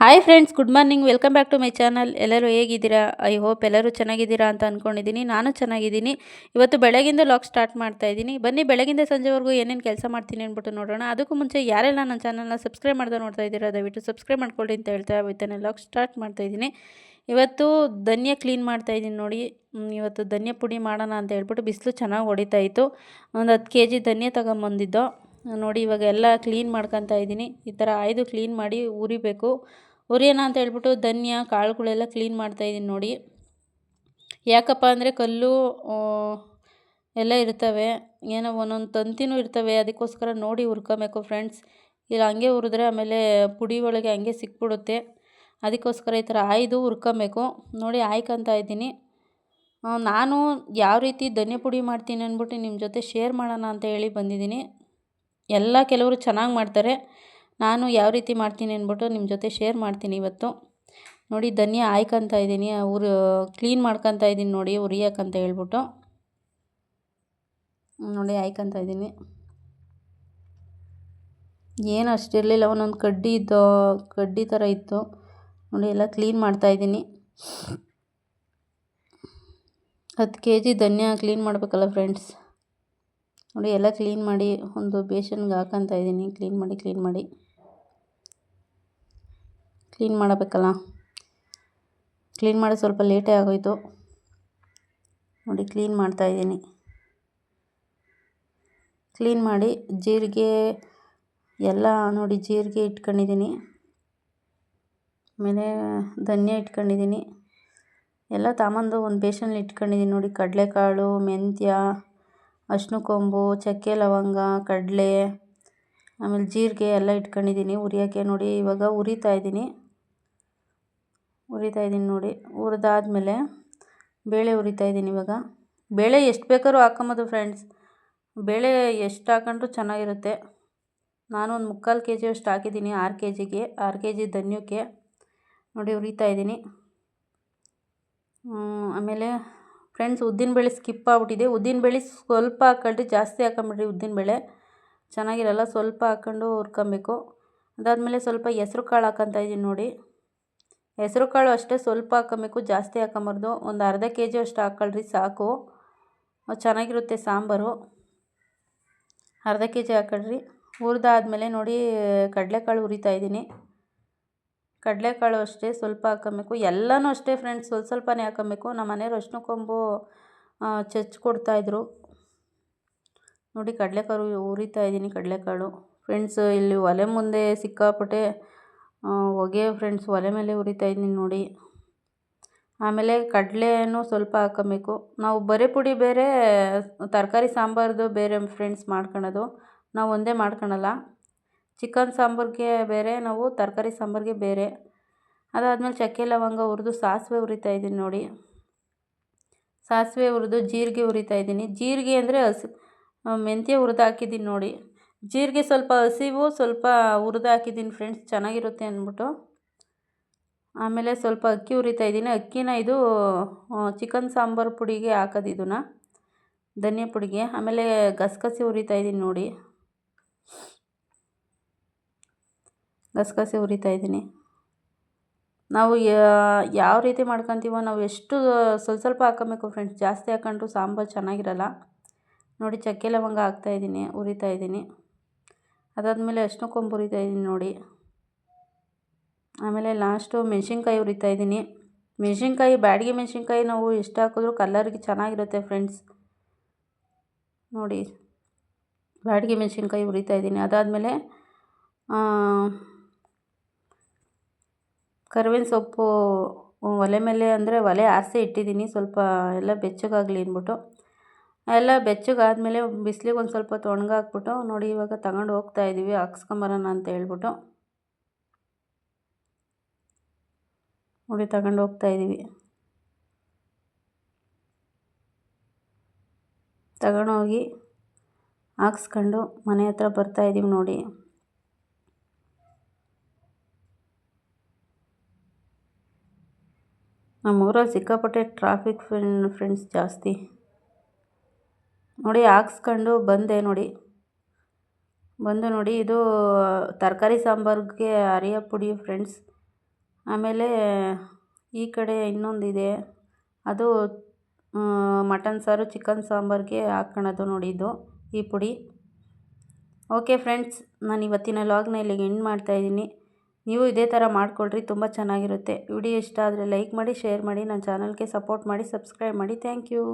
Hi friends good morning welcome back to my channel ಎಲ್ಲರೂ ಹೇಗಿದ್ದೀರಾ? I hope ಎಲ್ಲರೂ ಚೆನ್ನಾಗಿದ್ದೀರಾ ಅಂತ ಅಂದ್ಕೊಂಡಿದ್ದೀನಿ ನಾನು ಚೆನ್ನಾಗಿದ್ದೀನಿ. ಇವತ್ತು ಬೆಳಗಿಂದ ಲಾಗ್ ಸ್ಟಾರ್ಟ್ ಮಾಡ್ತಾ ಇದ್ದೀನಿ. ಬನ್ನಿ, ಬೆಳಗಿಂದ ಸಂಜೆವರೆಗೂ ಏನೇನು ಕೆಲಸ ಮಾಡ್ತೀನಿ ಅಂದ್ಬಿಟ್ಟು ನೋಡೋಣ. ಅದಕ್ಕೂ ಮುಂಚೆ ಯಾರೆಲ್ಲ ನನ್ನ ಚಾನಲ್ನ ಸಬ್ಸ್ಕ್ರೈಬ್ ಮಾಡ್ದೆ ನೋಡ್ತಾ ಇದ್ದೀರಾ, ದಯವಿಟ್ಟು ಸಬ್ಸ್ಕ್ರೈಬ್ ಮಾಡ್ಕೊಳ್ಳಿ ಅಂತ ಹೇಳ್ತಾ ಇವತ್ತೇನೆ ಲಾಗ್ ಸ್ಟಾರ್ಟ್ ಮಾಡ್ತಾ ಇದ್ದೀನಿ. ಇವತ್ತು ಧನ್ಯ ಕ್ಲೀನ್ ಮಾಡ್ತಾ ಇದ್ದೀನಿ ನೋಡಿ. ಇವತ್ತು ಧನ್ಯ ಪುಡಿ ಮಾಡೋಣ ಅಂತ ಹೇಳ್ಬಿಟ್ಟು ಬಿಸಿಲು ಚೆನ್ನಾಗಿ ಹೊಡಿತಾ ಇತ್ತು. ಒಂದು ಹತ್ತು ಕೆ ಜಿ ಧನ್ಯ ತಗೊಂಬಂದಿದ್ದೋ. ನೋಡಿ ಇವಾಗ ಎಲ್ಲ ಕ್ಲೀನ್ ಮಾಡ್ಕೊತಾ ಇದ್ದೀನಿ. ಈ ಥರ ಆಯ್ದು ಕ್ಲೀನ್ ಮಾಡಿ ಉರಿಬೇಕು. ಉರಿಯೋಣ ಅಂತ ಹೇಳ್ಬಿಟ್ಟು ಧನ್ಯ, ಕಾಳುಗಳೆಲ್ಲ ಕ್ಲೀನ್ ಮಾಡ್ತಾ ಇದ್ದೀನಿ ನೋಡಿ. ಯಾಕಪ್ಪ ಅಂದರೆ ಕಲ್ಲು ಎಲ್ಲ ಇರ್ತವೆ. ಏನೋ ಒಂದೊಂದು ತಂತಿನೂ ಇರ್ತವೆ. ಅದಕ್ಕೋಸ್ಕರ ನೋಡಿ ಹುರ್ಕೊಬೇಕು ಫ್ರೆಂಡ್ಸ್ ಇಲ್ಲ, ಹಂಗೆ ಹುರಿದ್ರೆ ಆಮೇಲೆ ಪುಡಿ ಒಳಗೆ ಹಂಗೆ ಸಿಕ್ಬಿಡುತ್ತೆ. ಅದಕ್ಕೋಸ್ಕರ ಈ ಥರ ಆಯ್ದು ಹುರ್ಕೊಬೇಕು ನೋಡಿ ಆಯ್ಕೊತಾ ಇದ್ದೀನಿ. ನಾನು ಯಾವ ರೀತಿ ಧನ್ಯ ಪುಡಿ ಮಾಡ್ತೀನಿ ಅಂದ್ಬಿಟ್ಟು ನಿಮ್ಮ ಜೊತೆ ಶೇರ್ ಮಾಡೋಣ ಅಂತ ಹೇಳಿ ಬಂದಿದ್ದೀನಿ. ಎಲ್ಲ ಕೆಲವರು ಚೆನ್ನಾಗಿ ಮಾಡ್ತಾರೆ. ನಾನು ಯಾವ ರೀತಿ ಮಾಡ್ತೀನಿ ಅಂದ್ಬಿಟ್ಟು ನಿಮ್ಮ ಜೊತೆ ಶೇರ್ ಮಾಡ್ತೀನಿ ಇವತ್ತು. ನೋಡಿ, ಧನಿಯಾ ಆಯ್ಕೊತಾ ಇದ್ದೀನಿ. ಅವರು ಕ್ಲೀನ್ ಮಾಡ್ಕೊತಾ ಇದ್ದೀನಿ ನೋಡಿ ಉರಿಯಕ್ಕಂತ ಹೇಳ್ಬಿಟ್ಟು. ನೋಡಿ, ಆಯ್ಕೊತಾ ಇದ್ದೀನಿ. ಏನು ಅಷ್ಟಿರಲಿಲ್ಲ ಒಂದೊಂದು ಕಡ್ಡಿ ಇದ್ದು, ಕಡ್ಡಿ ಥರ ಇತ್ತು. ನೋಡಿ, ಎಲ್ಲ ಕ್ಲೀನ್ ಮಾಡ್ತಾಯಿದ್ದೀನಿ ಹತ್ತು ಕೆ ಜಿ ಧನ್ಯ ಕ್ಲೀನ್ ಮಾಡಬೇಕಲ್ಲ ಫ್ರೆಂಡ್ಸ್ ನೋಡಿ ಎಲ್ಲ ಕ್ಲೀನ್ ಮಾಡಿ ಒಂದು ಬೇಷನ್ಗೆ ಹಾಕೊತಾ ಇದ್ದೀನಿ. ಕ್ಲೀನ್ ಮಾಡಿ ಕ್ಲೀನ್ ಮಾಡಿ. ಕ್ಲೀನ್ ಮಾಡಬೇಕಲ್ಲ? ಕ್ಲೀನ್ ಮಾಡಿ ಸ್ವಲ್ಪ ಲೇಟೇ ಆಗೋಯ್ತು. ನೋಡಿ ಕ್ಲೀನ್ ಮಾಡ್ತಾಯಿದ್ದೀನಿ ಕ್ಲೀನ್ ಮಾಡಿ ಜೀರಿಗೆ ಎಲ್ಲ ನೋಡಿ ಜೀರಿಗೆ ಇಟ್ಕೊಂಡಿದ್ದೀನಿ. ಆಮೇಲೆ ಧನ್ಯ ಇಟ್ಕೊಂಡಿದ್ದೀನಿ. ಎಲ್ಲ ತಾಮಂದು ಒಂದು ಬೇಷನ್ ಇಟ್ಕೊಂಡಿದ್ದೀನಿ ನೋಡಿ ಕಡಲೆಕಾಳು, ಮೆಂತ್ಯ. ಅರ್ಶಿನ ಕೊಂಬು, ಚಕ್ಕೆ ಲವಂಗ, ಕಡಲೆ, ಆಮೇಲೆ ಜೀರಿಗೆ ಎಲ್ಲ ಇಟ್ಕೊಂಡಿದ್ದೀನಿ. ಉರಿಯೋಕ್ಕೆ ನೋಡಿ, ಇವಾಗ ಉರಿತಾ ಇದ್ದೀನಿ. ಉರಿತಾ ಇದ್ದೀನಿ ನೋಡಿ. ಹುರಿದಾದ್ಮೇಲೆ ಬೇಳೆ ಉರಿತಾ ಇದ್ದೀನಿ ಇವಾಗ. ಬೇಳೆ ಎಷ್ಟು ಬೇಕಾದ್ರೂ ಹಾಕೊಂಬೋದು ಫ್ರೆಂಡ್ಸ್. ಬೇಳೆ ಎಷ್ಟು ಹಾಕೊಂಡ್ರು ಚೆನ್ನಾಗಿರುತ್ತೆ. ನಾನು ಒಂದು ಮುಕ್ಕಾಲು ಕೆ ಜಿಯಷ್ಟು ಹಾಕಿದ್ದೀನಿ, ಆರು ಕೆ ಜಿಗೆ ಆರು ಕೆ ಜಿ ಧನ್ಯಕ್ಕೆ. ನೋಡಿ, ಉರಿತಾ ಇದ್ದೀನಿ. ಆಮೇಲೆ ಫ್ರೆಂಡ್ಸ್ ಉದ್ದಿನಬೇಳೆ ಸ್ಕಿಪ್ ಆಗ್ಬಿಟ್ಟಿದೆ. ಉದ್ದಿನಬೇಳೆ ಸ್ವಲ್ಪ ಹಾಕೊಳ್ರಿ ಜಾಸ್ತಿ ಹಾಕೊಂಬಿಡ್ರಿ ಉದ್ದಿನಬೇಳೆ ಚೆನ್ನಾಗಿರಲ್ಲ, ಸ್ವಲ್ಪ ಹಾಕ್ಕೊಂಡು ಹುರ್ಕೊಬೇಕು. ಅದಾದಮೇಲೆ ಸ್ವಲ್ಪ ಹೆಸ್ರು ಕಾಳು ಹಾಕೊತಾ ಇದ್ದೀನಿ ನೋಡಿ. ಹೆಸ್ರು ಕಾಳು ಅಷ್ಟೇ ಸ್ವಲ್ಪ ಹಾಕೊಬೇಕು ಜಾಸ್ತಿ ಹಾಕೊಂಬಾರ್ದು ಒಂದು ಅರ್ಧ ಕೆ ಜಿ ಅಷ್ಟು ಹಾಕ್ಕೊಳ್ರಿ, ಸಾಕು. ಚೆನ್ನಾಗಿರುತ್ತೆ ಸಾಂಬಾರು. ಅರ್ಧ ಕೆ ಜಿ ಹಾಕೊಳ್ರಿ ಹುರಿದಾದ್ಮೇಲೆ ನೋಡಿ, ಕಡಲೆಕಾಳು ಹುರಿತಾ ಇದ್ದೀನಿ. ಕಡಲೆಕಾಳು ಅಷ್ಟೇ ಸ್ವಲ್ಪ ಹಾಕೊಬೇಕು. ಎಲ್ಲನೂ ಅಷ್ಟೇ ಫ್ರೆಂಡ್ಸ್ ಸ್ವಲ್ಪ ಸ್ವಲ್ಪನೇ ಹಾಕೊಬೇಕು. ನಮ್ಮ ಮನೆಯವ್ರು ಅರ್ಶಿನ ಕೊಂಬು ಕೊಡ್ತಾಯಿದ್ರು ನೋಡಿ ಕಡಲೆಕಾಳು ಉರಿತಾ ಇದ್ದೀನಿ ಕಡಲೆಕಾಳು. ಫ್ರೆಂಡ್ಸ್ ಇಲ್ಲಿ ಒಲೆ ಮುಂದೆ ಸಿಕ್ಕಾಪಟ್ಟೆ ಹೊಗೆ ಫ್ರೆಂಡ್ಸ್ ಒಲೆ ಮೇಲೆ ಉರಿತಾ ಇದ್ದೀನಿ ನೋಡಿ. ಆಮೇಲೆ ಕಡಲೆನೂ ಸ್ವಲ್ಪ ಹಾಕೊಬೇಕು. ನಾವು ಬರೀ ಪುಡಿ ಬೇರೆ, ತರಕಾರಿ ಸಾಂಬಾರ್ದು ಬೇರೆ ಫ್ರೆಂಡ್ಸ್ ಮಾಡ್ಕೊಳೋದು. ನಾವು ಒಂದೇ ಮಾಡ್ಕೊಳಲ್ಲ. ಚಿಕನ್ ಸಾಂಬಾರಿಗೆ ಬೇರೆ, ನಾವು ತರಕಾರಿ ಸಾಂಬಾರಿಗೆ ಬೇರೆ. ಅದಾದಮೇಲೆ ಚಕ್ಕೆ ಲವಂಗ ಹುರಿದು ಸಾಸಿವೆ ಹುರಿತಾ ಇದ್ದೀನಿ ನೋಡಿ. ಸಾಸಿವೆ ಹುರಿದು ಜೀರಿಗೆ ಹುರಿತಾ ಇದ್ದೀನಿ. ಜೀರಿಗೆ ಅಂದರೆ ಹಸಿ ಮೆಂತ್ಯ ಹುರಿದು ಹಾಕಿದ್ದೀನಿ ನೋಡಿ. ಜೀರಿಗೆ ಸ್ವಲ್ಪ ಹಸಿವು, ಸ್ವಲ್ಪ ಹುರಿದು ಹಾಕಿದ್ದೀನಿ ಫ್ರೆಂಡ್ಸ್ ಚೆನ್ನಾಗಿರುತ್ತೆ ಅಂದ್ಬಿಟ್ಟು. ಆಮೇಲೆ ಸ್ವಲ್ಪ ಅಕ್ಕಿ ಹುರಿತಾ ಇದ್ದೀನಿ. ಅಕ್ಕಿನ ಇದು ಚಿಕನ್ ಸಾಂಬಾರು ಪುಡಿಗೆ ಹಾಕೋದು ಇದನ್ನು, ಧನಿಯಾ ಪುಡಿಗೆ. ಆಮೇಲೆ ಗಸಗಸೆ ಹುರಿತಾ ಇದ್ದೀನಿ ನೋಡಿ. ಗಸಗಸೆ ಉರಿತಾ ಇದ್ದೀನಿ. ನಾವು ಯಾವ ರೀತಿ ಮಾಡ್ಕೊತೀವೋ ನಾವು ಎಷ್ಟು ಸ್ವಲ್ಪ ಸ್ವಲ್ಪ ಹಾಕೋಬೇಕು ಫ್ರೆಂಡ್ಸ್ ಜಾಸ್ತಿ ಹಾಕೊಂಡ್ರು ಸಾಂಬಾರು ಚೆನ್ನಾಗಿರಲ್ಲ. ನೋಡಿ ಚಕ್ಕೆ ಲವಂಗ ಹಾಕ್ತಾಯಿದ್ದೀನಿ ಉರಿತಾ ಇದ್ದೀನಿ. ಅದಾದಮೇಲೆ ಅಷ್ಟು ಕೊಂಬು ಉರಿತಾ ಇದ್ದೀನಿ ನೋಡಿ. ಆಮೇಲೆ ಲಾಸ್ಟು ಮೆಣಸಿನ್ಕಾಯಿ ಉರಿತಾ ಇದ್ದೀನಿ. ಮೆಣಸಿನ್ಕಾಯಿ, ಬ್ಯಾಡಿಗೆ ಮೆಣಸಿನ್ಕಾಯಿ ನಾವು ಎಷ್ಟು ಹಾಕಿದ್ರೂ ಕಲ್ಲರ್ಗೆ ಚೆನ್ನಾಗಿರುತ್ತೆ ಫ್ರೆಂಡ್ಸ್ ನೋಡಿ, ಬ್ಯಾಡಿಗೆ ಮೆಣಸಿನ್ಕಾಯಿ ಉರಿತಾ ಇದ್ದೀನಿ. ಅದಾದಮೇಲೆ ಕರಿಬೇವಿನ ಸೊಪ್ಪು ಒಲೆ ಮೇಲೆ ಅಂದರೆ ಒಲೆ ಆರಿಸೇ ಇಟ್ಟಿದ್ದೀನಿ. ಸ್ವಲ್ಪ ಎಲ್ಲ ಬೆಚ್ಚಗಾಗಲಿ ಅಂದ್ಬಿಟ್ಟು. ಎಲ್ಲ ಬೆಚ್ಚಗಾದ್ಮೇಲೆ ಬಿಸಿಲಿಗೆ ಒಂದು ಸ್ವಲ್ಪ ಹೊತ್ತು ಒಣಗಾಕ್ಬಿಟ್ಟು ನೋಡಿ ಇವಾಗ ತಗೊಂಡು ಹೋಗ್ತಾ ಇದ್ದೀವಿ ಹಾಕ್ಸ್ಕೊಂಬರೋಣ ಅಂತ ಹೇಳ್ಬಿಟ್ಟು. ನೋಡಿ ತಗೊಂಡು ಹೋಗ್ತಾ ಇದ್ದೀವಿ ತಗೊಂಡೋಗಿ ಹಾಕ್ಸ್ಕೊಂಡು ಮನೆ ಹತ್ರ ಬರ್ತಾ ಇದ್ದೀವಿ ನೋಡಿ. ನಮ್ಮ ಊರಲ್ಲಿ ಸಿಕ್ಕಾಪಟ್ಟೆ ಟ್ರಾಫಿಕ್ ಫ್ರೆಂಡ್ಸ್ ಜಾಸ್ತಿ. ನೋಡಿ, ಹಾಕ್ಸ್ಕೊಂಡು ಬಂದೆ ನೋಡಿ. ಬಂದು ನೋಡಿ, ಇದು ತರಕಾರಿ ಸಾಂಬಾರಿಗೆ ಅರಿಯ ಪುಡಿ ಫ್ರೆಂಡ್ಸ್ ಆಮೇಲೆ ಈ ಕಡೆ ಇನ್ನೊಂದಿದೆ. ಅದು ಮಟನ್ ಸಾರು ಚಿಕನ್ ಸಾಂಬಾರಿಗೆ ಹಾಕ್ಕೊಳೋದು ನೋಡಿ ಇದು, ಈ ಪುಡಿ. ಓಕೆ ಫ್ರೆಂಡ್ಸ್ ನಾನು ಇವತ್ತಿನ ಲಾಗ್ನ ಇಲ್ಲಿಗೆ ಎಂಡ್ ಮಾಡ್ತಾಯಿದ್ದೀನಿ ನೀವು ಇದೇ ಥರ ಮಾಡಿಕೊಳ್ಳ್ರಿ ತುಂಬ ಚೆನ್ನಾಗಿರುತ್ತೆ. ವಿಡಿಯೋ ಇಷ್ಟ ಆದರೆ ಲೈಕ್ ಮಾಡಿ, ಶೇರ್ ಮಾಡಿ, ನನ್ನ ಚಾನಲ್ಗೆ ಸಪೋರ್ಟ್ ಮಾಡಿ, ಸಬ್ಸ್ಕ್ರೈಬ್ ಮಾಡಿ. Thank you.